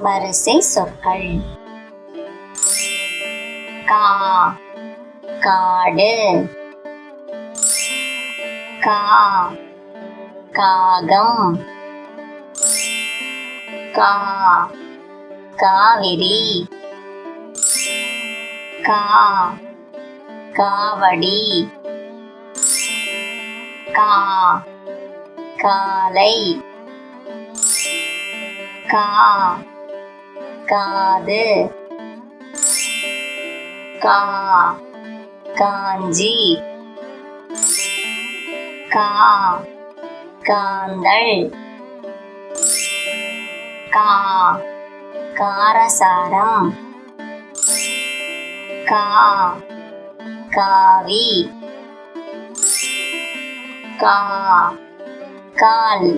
வரிசை சொற்கள். கா காடு. கா காகம். கா காவிரி. கா காவடி. கா காலை. கா காது. கா காஞ்சி. கா காந்தள். கா காரசாரம். கா காவி. கா கால்.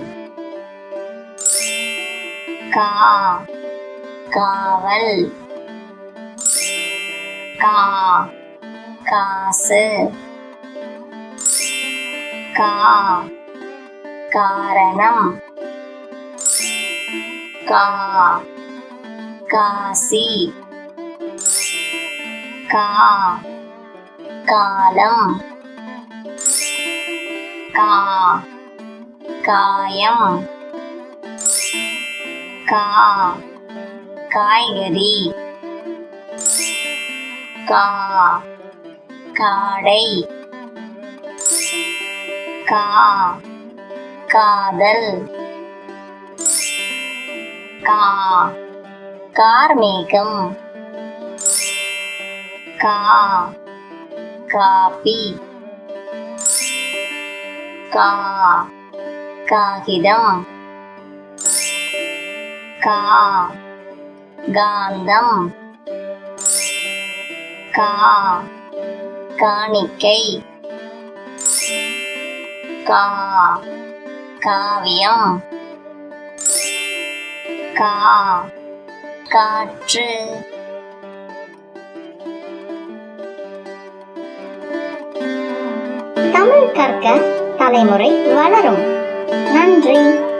கா காவல். கா காசு. கா காரணம். கா காசி. கா காலம். கா காயம். கா காய்கறி. கா காடை. கா காதல். கா கார்மேகம் கா காபி. கா காகிதம். கா காந்தம். கா காணிக்கை. கா காவியம். கா காற்று. தமிழ் கற்க தலைமுறை வளரும். நன்றி.